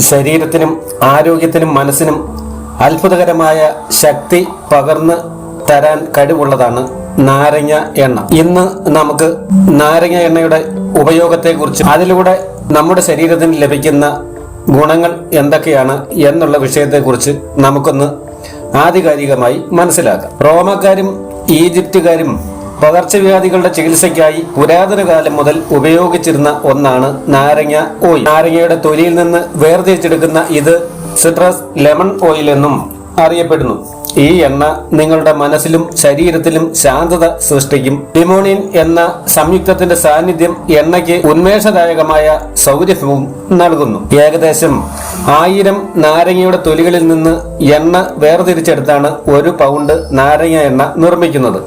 ശരീരത്തിനും ആരോഗ്യത്തിനും മനസ്സിനും അത്ഭുതകരമായ ശക്തി പകർന്ന് തരാൻ കഴിവുള്ളതാണ് നാരങ്ങ എണ്ണ. ഇന്ന് നമുക്ക് നാരങ്ങ എണ്ണയുടെ ഉപയോഗത്തെക്കുറിച്ച് അതിലൂടെ നമ്മുടെ ശരീരത്തിന് ലഭിക്കുന്ന ഗുണങ്ങൾ എന്തൊക്കെയാണ് എന്നുള്ള വിഷയത്തെക്കുറിച്ച് നമുക്കൊന്ന് ആധികാരികമായി മനസ്സിലാക്കാം. റോമക്കാരും ഈജിപ്തുകാരും പകർച്ചവ്യാധികളുടെ ചികിത്സയ്ക്കായി പുരാതന കാലം മുതൽ ഉപയോഗിച്ചിരുന്ന ഒന്നാണ് നാരങ്ങ ഓയിൽ. നാരങ്ങയുടെ തൊലിയിൽ നിന്ന് വേർതിരിച്ചെടുക്കുന്ന ഇത് സിട്രസ് ലെമൺ ഓയിൽ എന്നും അറിയപ്പെടുന്നു. ഈ എണ്ണ നിങ്ങളുടെ മനസ്സിലും ശരീരത്തിലും ശാന്തത സൃഷ്ടിക്കും. ലിമോണിൻ എന്ന സംയുക്തത്തിന്റെ സാന്നിധ്യം എണ്ണയ്ക്ക് ഉന്മേഷദായകമായ സൗരഭ്യവും നൽകുന്നു. ഏകദേശം ആയിരം നാരങ്ങയുടെ തൊലികളിൽ നിന്ന് എണ്ണ വേർതിരിച്ചെടുത്താണ് ഒരു പൗണ്ട് നാരങ്ങ എണ്ണ നിർമ്മിക്കുന്നത്.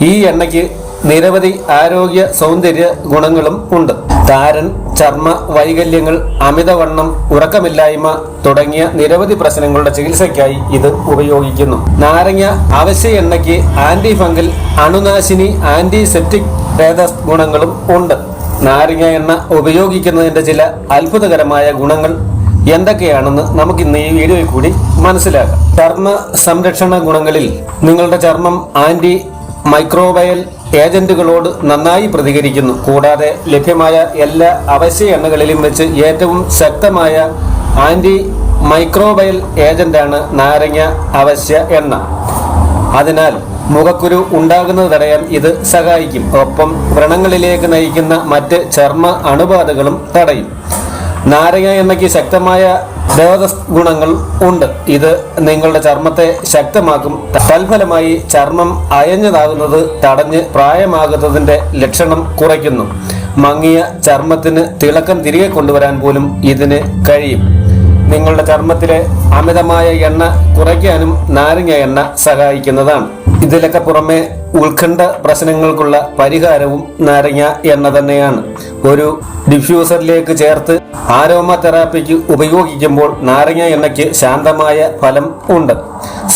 ഈ എണ്ണയ്ക്ക് നിരവധി ആരോഗ്യ സൗന്ദര്യ ഗുണങ്ങളും ഉണ്ട്. താരൻ ചർമ്മ വൈകല്യങ്ങൾ അമിതവണ്ണം ഉറക്കമില്ലായ്മ തുടങ്ങിയ നിരവധി പ്രശ്നങ്ങളുടെ ചികിത്സയ്ക്കായി ഇത് ഉപയോഗിക്കുന്നു. നാരങ്ങ അവശ്യ എണ്ണയ്ക്ക് ആന്റി ഫംഗൽ അണുനാശിനി ആന്റിസെപ്റ്റിക് ഭേദ ഗുണങ്ങളും ഉണ്ട്. നാരങ്ങ എണ്ണ ഉപയോഗിക്കുന്നതിന്റെ ചില അത്ഭുതകരമായ ഗുണങ്ങൾ എന്തൊക്കെയാണെന്ന് നമുക്ക് ഇന്ന് ഈ വീഡിയോയിൽ കൂടി മനസ്സിലാക്കാം. ചർമ്മ സംരക്ഷണ ഗുണങ്ങളിൽ നിങ്ങളുടെ ചർമ്മം ആന്റി മൈക്രോബയൽ ഏജന്റുകളോട് നന്നായി പ്രതികരിക്കുന്നു. കൂടാതെ ലഭ്യമായ എല്ലാ അവശ്യ എണ്ണകളിലും വെച്ച് ഏറ്റവും ശക്തമായ ആന്റി മൈക്രോബയൽ ഏജന്റാണ് നാരങ്ങ അവശ്യ എണ്ണ. അതിനാൽ മുഖക്കുരു ഉണ്ടാകുന്നത് തടയാൻ ഇത് സഹായിക്കും. ഒപ്പം വ്രണങ്ങളിലേക്ക് നയിക്കുന്ന മറ്റ് ചർമ്മ അണുബാധകളും തടയും. നാരങ്ങ എണ്ണയ്ക്ക് ശക്തമായ ദേവത ഗുണങ്ങൾ ഉണ്ട്. ഇത് നിങ്ങളുടെ ചർമ്മത്തെ ശക്തമാക്കും. തൽഫലമായി ചർമ്മം അയഞ്ഞതാകുന്നത് തടഞ്ഞ് പ്രായമാകുന്നതിന്റെ ലക്ഷണം കുറയ്ക്കുന്നു. മങ്ങിയ ചർമ്മത്തിന് തിളക്കം തിരികെ കൊണ്ടുവരാൻ പോലും ഇതിന് കഴിയും. നിങ്ങളുടെ ചർമ്മത്തിലെ അമിതമായ എണ്ണ കുറയ്ക്കാനും നാരങ്ങ എണ്ണ സഹായിക്കുന്നതാണ്. ഇതിലൊക്കെ പുറമെ ഉത്കണ്ഠ പ്രശ്നങ്ങൾക്കുള്ള പരിഹാരവും നാരങ്ങ എണ്ണ തന്നെയാണ്. ഒരു ഡിഫ്യൂസറിലേക്ക് ചേർത്ത് ആരോമ തെറാപ്പിക്ക് ഉപയോഗിക്കുമ്പോൾ നാരങ്ങ എണ്ണയ്ക്ക് ശാന്തമായ ഫലം ഉണ്ട്.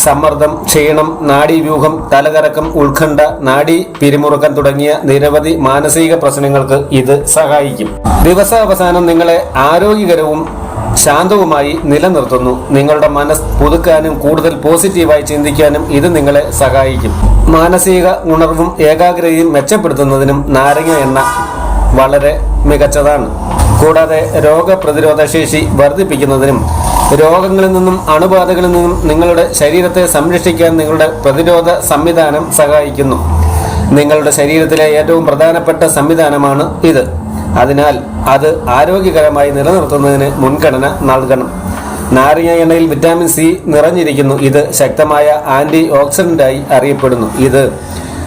സമ്മർദ്ദം ക്ഷീണം നാഡീവ്യൂഹം തലകറക്കം ഉത്കണ്ഠ നാഡി പിരിമുറുക്കം തുടങ്ങിയ നിരവധി മാനസിക പ്രശ്നങ്ങൾക്ക് ഇത് സഹായിക്കും. ദിവസാവസാനം നിങ്ങളെ ആരോഗ്യകരവും ശാന്തവുമായി നിലനിർത്തുന്നു. നിങ്ങളുടെ മനസ്സ് പുതുക്കാനും കൂടുതൽ പോസിറ്റീവായി ചിന്തിക്കാനും ഇത് നിങ്ങളെ സഹായിക്കും. മാനസിക ഉണർവും ഏകാഗ്രതയും മെച്ചപ്പെടുത്തുന്നതിനും നാരങ്ങ എണ്ണ വളരെ മികച്ചതാണ്. കൂടാതെ രോഗപ്രതിരോധ ശേഷി വർദ്ധിപ്പിക്കുന്നതിനും രോഗങ്ങളിൽ നിന്നും അണുബാധകളിൽ നിന്നും നിങ്ങളുടെ ശരീരത്തെ സംരക്ഷിക്കാൻ നിങ്ങളുടെ പ്രതിരോധ സംവിധാനം സഹായിക്കുന്നു. നിങ്ങളുടെ ശരീരത്തിലെ ഏറ്റവും പ്രധാനപ്പെട്ട സംവിധാനമാണ് ഇത്. അതിനാൽ അത് ആരോഗ്യകരമായി നിലനിർത്തുന്നതിന് മുൻഗണന നൽകണം. നാരങ്ങ എണ്ണയിൽ വിറ്റാമിൻ സി നിറഞ്ഞിരിക്കുന്നു. ഇത് ശക്തമായ ആന്റി ഓക്സിഡന്റായി അറിയപ്പെടുന്നു. ഇത്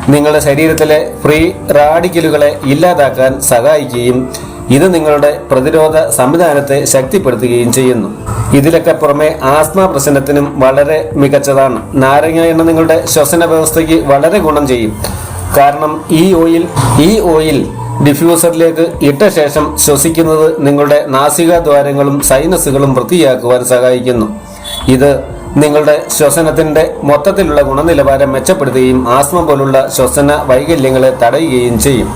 നിങ്ങളുടെ ശരീരത്തിലെ ഫ്രീ റാഡിക്കലുകളെ ഇല്ലാതാക്കാൻ സഹായിക്കുകയും ഇത് നിങ്ങളുടെ പ്രതിരോധ സംവിധാനത്തെ ശക്തിപ്പെടുത്തുകയും ചെയ്യുന്നു. ഇതിലൊക്കെ പുറമെ ആസ്മ പ്രശ്നത്തിനും വളരെ മികച്ചതാണ്. നാരങ്ങ എണ്ണ നിങ്ങളുടെ ശ്വസന വ്യവസ്ഥയ്ക്ക് വളരെ ഗുണം ചെയ്യും. കാരണം ഈ ഓയിൽ ഈ ഓയിൽ ഡിഫ്യൂസറിലേക്ക് ഇട്ട ശേഷം ശ്വസിക്കുന്നത് നിങ്ങളുടെ നാസിക ദ്വാരങ്ങളും സൈനസുകളും വൃത്തിയാക്കുവാൻ സഹായിക്കുന്നു. ഇത് നിങ്ങളുടെ ശ്വസനത്തിന്റെ മൊത്തത്തിലുള്ള ഗുണനിലവാരം മെച്ചപ്പെടുത്തുകയും ആസ്മ പോലുള്ള ശ്വസന വൈകല്യങ്ങളെ തടയുകയും ചെയ്യും.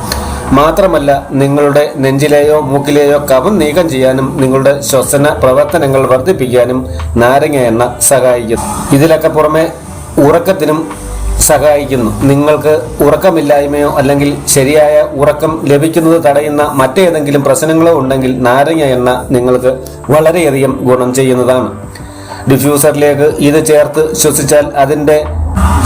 മാത്രമല്ല നിങ്ങളുടെ നെഞ്ചിലെയോ മൂക്കിലെയോ കഫം നീക്കം ചെയ്യാനും നിങ്ങളുടെ ശ്വസന പ്രവർത്തനങ്ങൾ വർദ്ധിപ്പിക്കാനും നാരങ്ങ എണ്ണ സഹായിക്കുന്നു. ഇതിലൊക്കെ പുറമെ ഉറക്കത്തിനും സഹായിക്കുന്നു. നിങ്ങൾക്ക് ഉറക്കമില്ലായ്മയോ അല്ലെങ്കിൽ ശരിയായ ഉറക്കം ലഭിക്കുന്നത് തടയുന്ന മറ്റേതെങ്കിലും പ്രശ്നങ്ങളോ ഉണ്ടെങ്കിൽ നാരങ്ങ എണ്ണ നിങ്ങൾക്ക് വളരെയധികം ഗുണം ചെയ്യുന്നതാണ്. ഡിഫ്യൂസറിലേക്ക് ഇത് ചേർത്ത് ശ്വസിച്ചാൽ അതിന്റെ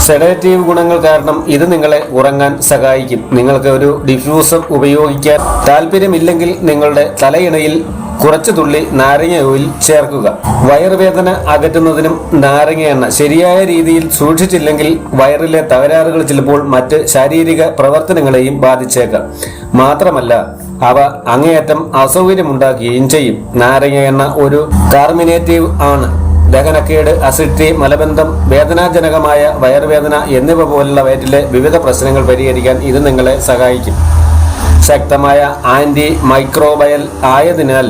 സെഡേറ്റീവ് ഗുണങ്ങൾ കാരണം ഇത് നിങ്ങളെ ഉറങ്ങാൻ സഹായിക്കും. നിങ്ങൾക്ക് ഒരു ഡിഫ്യൂസർ ഉപയോഗിക്കാൻ താല്പര്യമില്ലെങ്കിൽ നിങ്ങളുടെ തലയിണയിൽ കുറച്ച് തുള്ളി നാരങ്ങ ഓയിൽ ചേർക്കുക. വയറുവേദന അകറ്റുന്നതിനും നാരങ്ങ എണ്ണ ശരിയായ രീതിയിൽ സൂക്ഷിച്ചില്ലെങ്കിൽ വയറിലെ തകരാറുകൾ ചിലപ്പോൾ മറ്റ് ശാരീരിക പ്രവർത്തനങ്ങളെയും ബാധിച്ചേക്കാം. മാത്രമല്ല അവ അങ്ങേയറ്റം അസൗകര്യമുണ്ടാക്കുകയും ചെയ്യും. നാരങ്ങ എണ്ണ ഒരു കാർമിനേറ്റീവ് ആണ്. ദഹനക്കേട് അസിഡിറ്റി മലബന്ധം വേദനാജനകമായ വയറുവേദന എന്നിവ പോലുള്ള വയറ്റിലെ വിവിധ പ്രശ്നങ്ങൾ പരിഹരിക്കാൻ ഇത് നിങ്ങളെ സഹായിക്കും. ശക്തമായ ആന്റി മൈക്രോബയൽ ആയതിനാൽ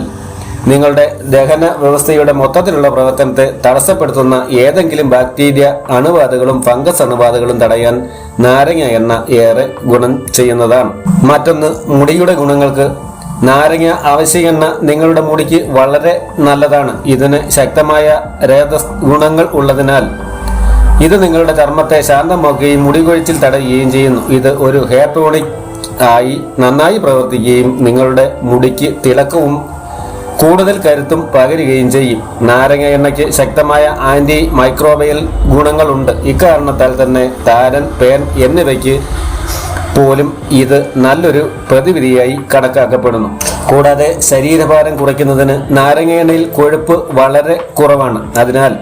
നിങ്ങളുടെ ദഹന വ്യവസ്ഥയുടെ മൊത്തത്തിലുള്ള പ്രവർത്തനത്തെ തടസ്സപ്പെടുത്തുന്ന ഏതെങ്കിലും ബാക്ടീരിയ അണുബാധകളും ഫംഗസ് അണുബാധകളും തടയാൻ നാരങ്ങ എണ്ണ ഏറെ ഗുണം ചെയ്യുന്നതാണ്. മറ്റൊന്ന് മുടിയുടെ ഗുണങ്ങൾക്ക്. നാരങ്ങ ആവശ്യ എണ്ണ നിങ്ങളുടെ മുടിക്ക് വളരെ നല്ലതാണ്. ഇതിന് ശക്തമായ രേത ഗുണങ്ങൾ ഉള്ളതിനാൽ. ഇത് നിങ്ങളുടെ ചർമ്മത്തെ ശാന്തമാക്കുകയും മുടി കൊഴിച്ചിൽ തടയുകയും ചെയ്യുന്നു. ഇത് ഒരു ഹെയർ ടോണിക് ആയി നന്നായി പ്രവർത്തിക്കുകയും നിങ്ങളുടെ മുടിക്ക് തിളക്കവും കൂടുതൽ കരുത്തും പകരുകയും ചെയ്യും. നാരങ്ങ എണ്ണയ്ക്ക് ശക്തമായ ആന്റി മൈക്രോബയൽ ഗുണങ്ങളുണ്ട്. ഇക്കാരണത്താൽ തന്നെ താരൻ പേൻ എന്നിവയ്ക്ക് പോലും ഇത് നല്ലൊരു പ്രതിവിധിയായി കണക്കാക്കപ്പെടുന്നു. കൂടാതെ ശരീരഭാരം കുറയ്ക്കുന്നതിന് നാരങ്ങ എണ്ണയിൽ കൊഴുപ്പ് വളരെ കുറവാണ്. അതിനാൽ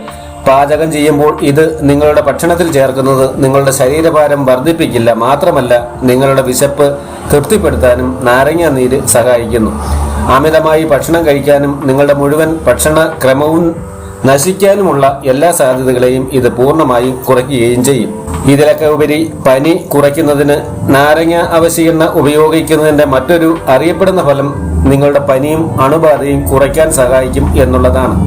പാചകം ചെയ്യുമ്പോൾ ഇത് നിങ്ങളുടെ ഭക്ഷണത്തിൽ ചേർക്കുന്നത് നിങ്ങളുടെ ശരീരഭാരം വർദ്ധിപ്പിക്കില്ല. മാത്രമല്ല നിങ്ങളുടെ വിശപ്പ് തൃപ്തിപ്പെടുത്താനും നാരങ്ങ നീര് സഹായിക്കുന്നു. അമിതമായി ഭക്ഷണം കഴിക്കാനും നിങ്ങളുടെ മുഴുവൻ ഭക്ഷണ ക്രമവും നശിക്കാനുമുള്ള എല്ലാ സാധ്യതകളെയും ഇത് പൂർണമായും കുറയ്ക്കുകയും ചെയ്യും. ഇതിലൊക്കെ ഉപരി പനി കുറയ്ക്കുന്നതിന് നാരങ്ങ അവശീകരണ ഉപയോഗിക്കുന്നതിന്റെ മറ്റൊരു അറിയപ്പെടുന്ന ഫലം നിങ്ങളുടെ പനിയും അണുബാധയും കുറയ്ക്കാൻ സഹായിക്കും എന്നുള്ളതാണ്.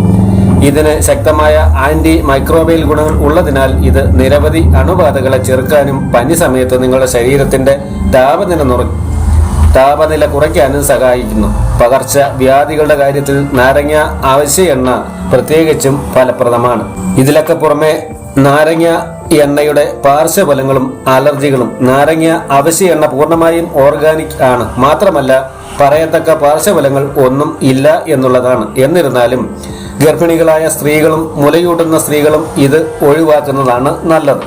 ഇതിന് ശക്തമായ ആന്റി മൈക്രോബയൽ ഗുണങ്ങൾ ഉള്ളതിനാൽ ഇത് നിരവധി അണുബാധകളെ ചെറുക്കാനും പനി സമയത്ത് നിങ്ങളുടെ ശരീരത്തിന്റെ താപനില നുറ താപനില കുറയ്ക്കാനും സഹായിക്കുന്നു. പകർച്ച വ്യാധികളുടെ കാര്യത്തിൽ നാരങ്ങ അവശ്യ എണ്ണ പ്രത്യേകിച്ചും ഫലപ്രദമാണ്. ഇതിലൊക്കെ പുറമെ നാരങ്ങ എണ്ണയുടെ പാർശ്വഫലങ്ങളും അലർജികളും. നാരങ്ങ അവശ്യ എണ്ണ പൂർണമായും ഓർഗാനിക് ആണ്. മാത്രമല്ല പറയത്തക്ക പാർശ്വഫലങ്ങൾ ഒന്നും ഇല്ല എന്നുള്ളതാണ്. എന്നിരുന്നാലും ഗർഭിണികളായ സ്ത്രീകളും മുലയൂട്ടുന്ന സ്ത്രീകളും ഇത് ഒഴിവാക്കുന്നതാണ് നല്ലത്.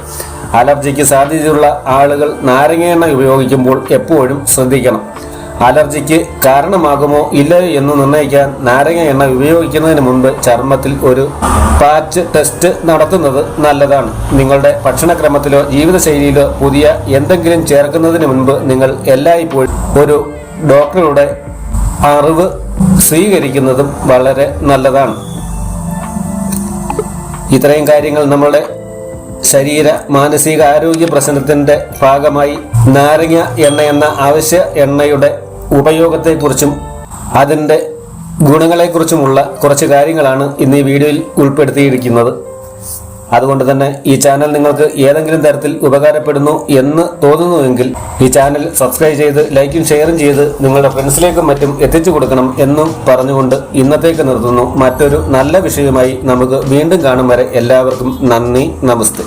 അലർജിക്ക് സാധ്യതയുള്ള ആളുകൾ നാരങ്ങ എണ്ണ ഉപയോഗിക്കുമ്പോൾ എപ്പോഴും ശ്രദ്ധിക്കണം. അലർജിക്ക് കാരണമാകുമോ ഇല്ലയോ എന്ന് നിർണയിക്കാൻ നാരങ്ങ എണ്ണ ഉപയോഗിക്കുന്നതിന് മുൻപ് ചർമ്മത്തിൽ ഒരു പാച്ച് ടെസ്റ്റ് നടത്തുന്നത് നല്ലതാണ്. നിങ്ങളുടെ ഭക്ഷണക്രമത്തിലോ ജീവിതശൈലിയിലോ പുതിയ എന്തെങ്കിലും ചേർക്കുന്നതിന് മുൻപ് നിങ്ങൾ എല്ലായ്പ്പോഴും ഒരു ഡോക്ടറുടെ അറിവ് സ്വീകരിക്കുന്നതും വളരെ നല്ലതാണ്. ഇത്രയും കാര്യങ്ങൾ നമ്മുടെ ശരീര മാനസിക ആരോഗ്യ പ്രശ്നത്തിന്റെ ഭാഗമായി നാരങ്ങ എണ്ണ എന്ന ആവശ്യ എണ്ണയുടെ ഉപയോഗത്തെക്കുറിച്ചും അതിന്റെ ഗുണങ്ങളെക്കുറിച്ചുമുള്ള കുറച്ച് കാര്യങ്ങളാണ് ഇന്ന് ഈ വീഡിയോയിൽ ഉൾപ്പെടുത്തിയിരിക്കുന്നത്. അതുകൊണ്ട് തന്നെ ഈ ചാനൽ നിങ്ങൾക്ക് ഏതെങ്കിലും തരത്തിൽ ഉപകാരപ്പെടുന്നു എന്ന് തോന്നുന്നുവെങ്കിൽ ഈ ചാനൽ സബ്സ്ക്രൈബ് ചെയ്ത് ലൈക്കും ഷെയറും ചെയ്ത് നിങ്ങളുടെ ഫ്രണ്ട്സിലേക്കും മറ്റും എത്തിച്ചു കൊടുക്കണം എന്നും പറഞ്ഞുകൊണ്ട് ഇന്നത്തേക്ക് നിർത്തുന്നു. മറ്റൊരു നല്ല വിഷയമായി നമുക്ക് വീണ്ടും കാണും വരെ എല്ലാവർക്കും നന്ദി നമസ്തേ.